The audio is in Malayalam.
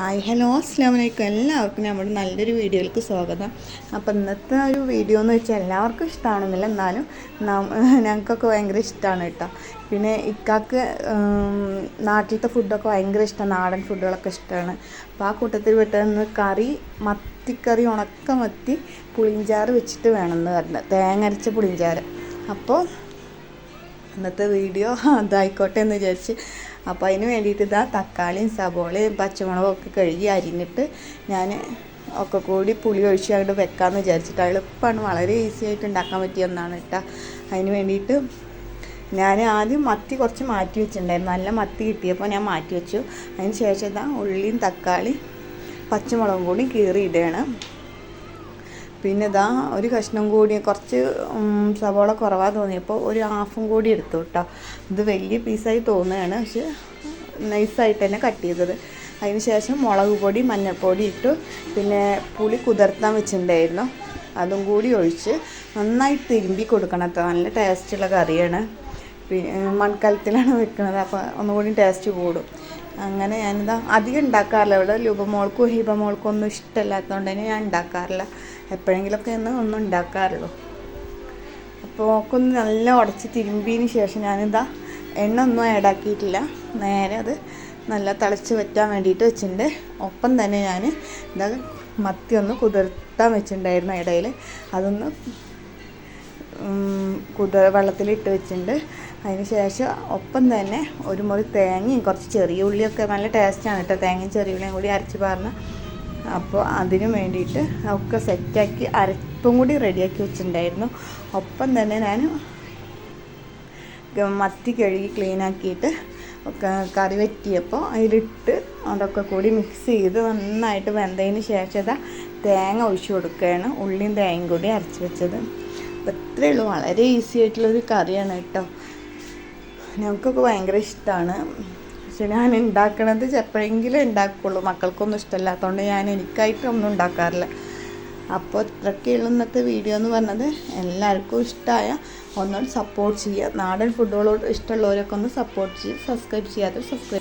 ഹായ് ഹലോ അസ്സാം വലൈക്കും എല്ലാവർക്കും നമ്മുടെ നല്ലൊരു വീഡിയോയിലേക്ക് സ്വാഗതം. അപ്പോൾ ഇന്നത്തെ ഒരു വീഡിയോ എന്ന് വെച്ചാൽ എല്ലാവർക്കും ഇഷ്ടമാണെന്നില്ല എന്നാലും ഞങ്ങൾക്കൊക്കെ ഭയങ്കര ഇഷ്ടമാണ് കേട്ടോ. പിന്നെ ഇക്കാക്ക് നാട്ടിലത്തെ ഫുഡൊക്കെ ഭയങ്കര ഇഷ്ടമാണ് നാടൻ ഫുഡുകളൊക്കെ ഇഷ്ടമാണ് അപ്പോൾ ആ കൂട്ടത്തിൽ പെട്ടെന്ന് കറി മത്തിക്കറി ഉണക്ക മത്തി പുളിഞ്ചാറ് വെച്ചിട്ട് വേണമെന്ന് പറഞ്ഞത് തേങ്ങ അരച്ച പുളിഞ്ചാറ് അപ്പോൾ ഇന്നത്തെ വീഡിയോ അതായിക്കോട്ടെ എന്ന് വിചാരിച്ച് അപ്പോൾ അതിന് വേണ്ടിയിട്ട് ഇതാ തക്കാളിയും സബോളയും പച്ചമുളകും ഒക്കെ കഴുകി അരിഞ്ഞിട്ട് ഞാൻ ഒക്കെ കൂടി പുളി ഒഴിച്ച് അങ്ങോട്ട് വെക്കാമെന്ന് വിചാരിച്ചിട്ട് എളുപ്പമാണ് വളരെ ഈസി ആയിട്ട് ഉണ്ടാക്കാൻ പറ്റിയ ഒന്നാണ് കേട്ടോ അതിന് വേണ്ടിയിട്ട് ഞാൻ ആദ്യം മത്തി കുറച്ച് മാറ്റി വെച്ചിട്ടുണ്ടായിരുന്നു. നല്ല മത്തി കിട്ടിയപ്പോൾ ഞാൻ മാറ്റി വെച്ചു. അതിന് ശേഷം ഇതാ ഉള്ളിയും തക്കാളി പച്ചമുളകും കൂടി കീറി കീറിയിടുകയാണ് പിന്നെ ഇതാ ഒരു കഷ്ണം കൂടി കുറച്ച് സവോള കുറവാ തോന്നിയപ്പോൾ ഒരു ഹാഫും കൂടി എടുത്തു കേട്ടോ ഇത് വലിയ പീസായി തോന്നുകയാണ്. പക്ഷെ നൈസായിട്ട് തന്നെ കട്ട് ചെയ്തത്. അതിന് ശേഷം മുളക് പൊടി മഞ്ഞൾപ്പൊടി ഇട്ടു. പിന്നെ പുളി കുതിർത്താൻ വെച്ചിട്ടുണ്ടായിരുന്നു. അതും കൂടി ഒഴിച്ച് നന്നായി തിരുമ്പി കൊടുക്കണം കേട്ടോ നല്ല ടേസ്റ്റുള്ള കറിയാണ്. പിന്നെ മൺകലത്തിലാണ് വെക്കുന്നത് അപ്പോൾ ഒന്നുകൂടി ടേസ്റ്റ് കൂടും. അങ്ങനെ ഞാനിതാ അധികം ഉണ്ടാക്കാറില്ല. ഇവിടെ ലുപമോൾക്കും ഹിബമോൾക്കും ഒന്നും ഇഷ്ടമല്ലാത്തതുകൊണ്ട് തന്നെ ഞാൻ ഉണ്ടാക്കാറില്ല. എപ്പോഴെങ്കിലുമൊക്കെ ഒന്ന് ഒന്നും ഉണ്ടാക്കാറുള്ളൂ. അപ്പോൾ ഒന്ന് നല്ല ഉടച്ച് തിരുമ്പിയതിന് ശേഷം ഞാനിതാ എണ്ണ ഒന്നും ആഡ് ആക്കിയിട്ടില്ല. നേരെ അത് നല്ല തിളച്ച് വറ്റാൻ വേണ്ടിയിട്ട് വെച്ചിട്ടുണ്ട്. ഒപ്പം തന്നെ ഞാൻ ഇതാ മത്തി ഒന്ന് കുതിർത്താൻ വെച്ചിട്ടുണ്ടായിരുന്നു ഇടയിൽ. അതൊന്ന് കുതിർ വെള്ളത്തിലിട്ട് വെച്ചിട്ടുണ്ട്. അതിന് ശേഷം ഒപ്പം തന്നെ ഒരു മുറി തേങ്ങയും കുറച്ച് ചെറിയ ഉള്ളിയൊക്കെ നല്ല ടേസ്റ്റാണ് കേട്ടോ തേങ്ങയും ചെറിയ ഉള്ളിയും കൂടി അരച്ച് പറഞ്ഞ അപ്പോൾ അതിനു വേണ്ടിയിട്ട് ഒക്കെ സെറ്റാക്കി അരപ്പും കൂടി റെഡിയാക്കി വെച്ചിട്ടുണ്ടായിരുന്നു. ഒപ്പം തന്നെ ഞാൻ മത്തി കഴുകി ക്ലീനാക്കിയിട്ട് ഒക്കെ കറി വറ്റിയപ്പോൾ അതിലിട്ട് അതൊക്കെ കൂടി മിക്സ് ചെയ്ത് നന്നായിട്ട് വെന്തതിന് ശേഷം തേങ്ങ ഒഴിച്ച് കൊടുക്കുകയാണ്. ഉള്ളിയും തേങ്ങയും കൂടി അരച്ച് വെച്ചത്. അപ്പോൾ ഉള്ളൂ. വളരെ ഈസി ആയിട്ടുള്ളൊരു കറിയാണ് കേട്ടോ. ഞങ്ങൾക്കൊക്കെ ഭയങ്കര ഇഷ്ടമാണ്. ഞാൻ ഉണ്ടാക്കണത് എപ്പോഴെങ്കിലും ഉണ്ടാക്കുള്ളൂ മക്കൾക്കൊന്നും ഇഷ്ടമല്ലാത്തതുകൊണ്ട് ഞാൻ എനിക്കായിട്ടൊന്നും ഉണ്ടാക്കാറില്ല അപ്പോൾ ഇത്രയ്ക്കുള്ള ഇന്നത്തെ വീഡിയോ എന്ന് പറഞ്ഞത്. എല്ലാവർക്കും ഇഷ്ടമായ ഒന്നും സപ്പോർട്ട് ചെയ്യുക നാടൻ ഫുഡുകളോട് ഇഷ്ടമുള്ളവരൊക്കെ ഒന്ന് സപ്പോർട്ട് ചെയ്യുക സബ്സ്ക്രൈബ് ചെയ്യാതെ സബ്സ്ക്രൈബ്